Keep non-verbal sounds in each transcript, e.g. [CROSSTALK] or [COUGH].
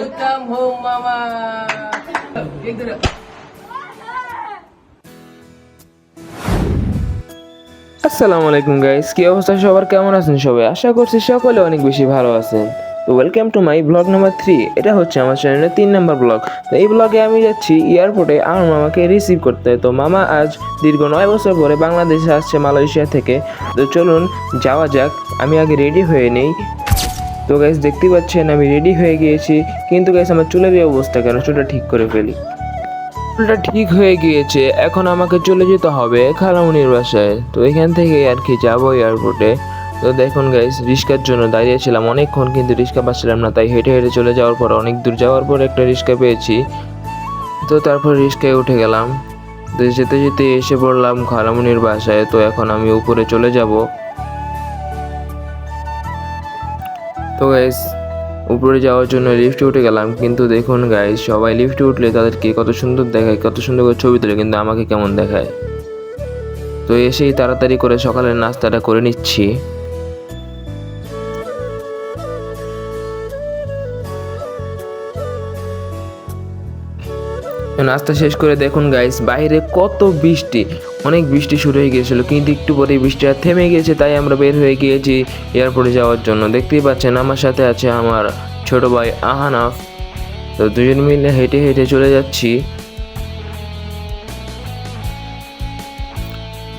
Welcome home মামা আসসালামু আলাইকুম গাইস কি অবস্থা? সবার কেমন আছেন সবাই? আশা করছি সকলে অনেক বেশি ভালো আছেন। তো welcome to my blog number three এটা হচ্ছে আমার চ্যানেলের তিন নাম্বার ব্লগ তো এই ব্লগে আমি যাচ্ছি এয়ারপোর্টে আমার মামাকে রিসিভ করতে। তো মামা আজ দীর্ঘ নয় বছর পরে বাংলাদেশে আসছে মালয়েশিয়া থেকে। তো চলুন, যাওয়া যাক। আমি আগে রেডি হয়ে নেই। তো গাইস দেখতে পাচ্ছেন, আমি রেডি হয়ে গিয়েছি। কিন্তু গাইস আমার চুলের এই অবস্থা কেন? চুলটা ঠিক করে ফেলি। চুলটা ঠিক হয়ে গিয়েছে, এখন আমাকে চলে যেতে হবে খালামুনির বাসায়। তো এখান থেকে আর কি যাব এয়ারপোর্টে তো দেখুন গাইস রিক্সার জন্য দাঁড়িয়েছিলাম অনেকক্ষণ, কিন্তু রিক্সা পাচ্ছিলাম না, তাই হেঁটে হেঁটে চলে যাওয়ার পর, অনেক দূর যাওয়ার পর একটা রিক্সা পেয়েছি। তো তারপর রিক্সায় উঠে গেলাম। তো যেতে যেতে এসে পড়লাম খালামুনির বাসায়, তো এখন আমি উপরে চলে যাব। তো গাইস উপরে যাওয়ার জন্য লিফটে উঠে গেলাম। কিন্তু দেখুন গাইস সবাই লিফটে উঠলে তাদেরকে কত সুন্দর দেখায়, কত সুন্দর করে ছবি তোলে, কিন্তু আমাকে কেমন দেখায়? তো এসেই তাড়াতাড়ি করে সকালের নাস্তাটা করে নিচ্ছি। নাস্তা শেষ করে দেখুন গাইস বাইরে কত বৃষ্টি। অনেক বৃষ্টি শুরু হয়ে গিয়েছিল, কিন্তু একটু পরে বৃষ্টিটা থেমে গিয়েছে, তাই আমরা বের হয়ে গিয়েছি এয়ারপোর্টে যাওয়ার জন্য। দেখতেই পাচ্ছেন, আমার সাথে আছে আমার ছোট ভাই আহানাফ। তো দুজন মিলে হেঁটে হেঁটে চলে যাচ্ছি।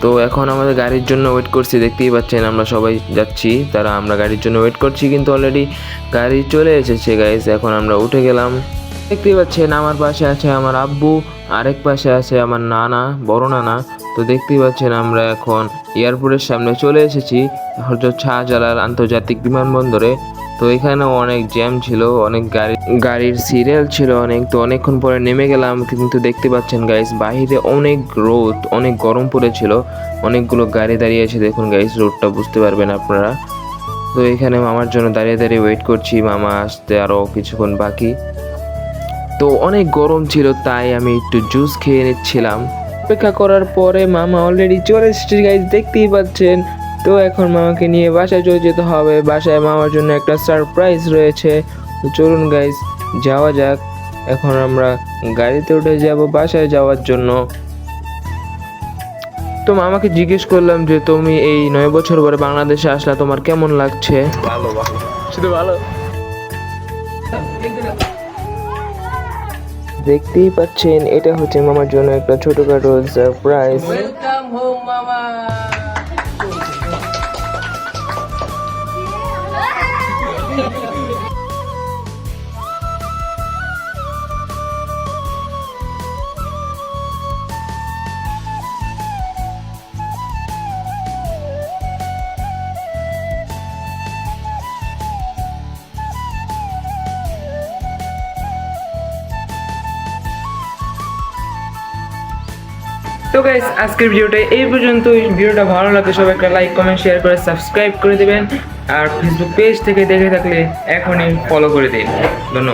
তো এখন আমাদের গাড়ির জন্য ওয়েট করছি, দেখতেই পাচ্ছেন, আমরা সবাই যাচ্ছি। তারা, আমরা গাড়ির জন্য ওয়েট করছি, কিন্তু অলরেডি গাড়ি চলে এসেছে গাইস এখন আমরা উঠে গেলাম। দেখতেই পাচ্ছেন, আমার পাশে আছে আমার আব্বু, আরেক পাশে আছে আমার নানা, বড় নানা। তো দেখতেই পাচ্ছেন আমরা এখন এয়ারপোর্টের সামনে চলে এসেছি, হজরত শাহজালাল আন্তর্জাতিক বিমানবন্দরে। তো এখানে অনেক জ্যাম ছিল, অনেক গাড়ি, গাড়ির সিরিয়াল ছিল অনেক। তো অনেকক্ষণ পরে নেমে গেলাম, কিন্তু দেখতে পাচ্ছেন গাইস বাইরে অনেক রোদ, অনেক গরম পড়েছিল। অনেকগুলো গাড়ি দাঁড়িয়ে আছে, দেখুন গাইস রোডটা বুঝতে পারবেন আপনারা। তো এখানে মামার জন্য দাঁড়িয়ে দাঁড়িয়ে ওয়েট করছি, মামা আসতে আরও কিছুক্ষণ বাকি। তো অনেক গরম ছিল, তাই আমি একটু জুস খেয়ে নিচ্ছিলাম। অপেক্ষা করার পরে মামা অলরেডি চলে এসেছে গাইজ দেখতেই পাচ্ছেন। তো এখন মামাকে নিয়ে বাসায় চলে যেতে হবে। বাসায় মামার জন্য একটা সারপ্রাইজ রয়েছে। তো চলুন গাইজ যাওয়া যাক। এখন আমরা গাড়িতে উঠে যাব বাসায় যাওয়ার জন্য। তো মামাকে জিজ্ঞেস করলাম যে, তুমি এই নয় বছর পরে বাংলাদেশে আসলা, তোমার কেমন লাগছে? ভালো ভালো। শুধু ভালো। দেখতেই পাচ্ছেন এটা হচ্ছে মামার জন্য একটা ছোটখাটো সারপ্রাইজ ওয়েলকাম হোম মামা। [LAUGHS] [LAUGHS] [LAUGHS] তো গাইস আজকের ভিডিওটা এই পর্যন্ত ভিডিওটা ভালো লাগলে সবাই একটা লাইক কমেন্ট শেয়ার করে সাবস্ক্রাইব করে দেবেন। আর ফেসবুক পেজ থেকে দেখে থাকলে এখনই ফলো করে দিন। ধন্যবাদ।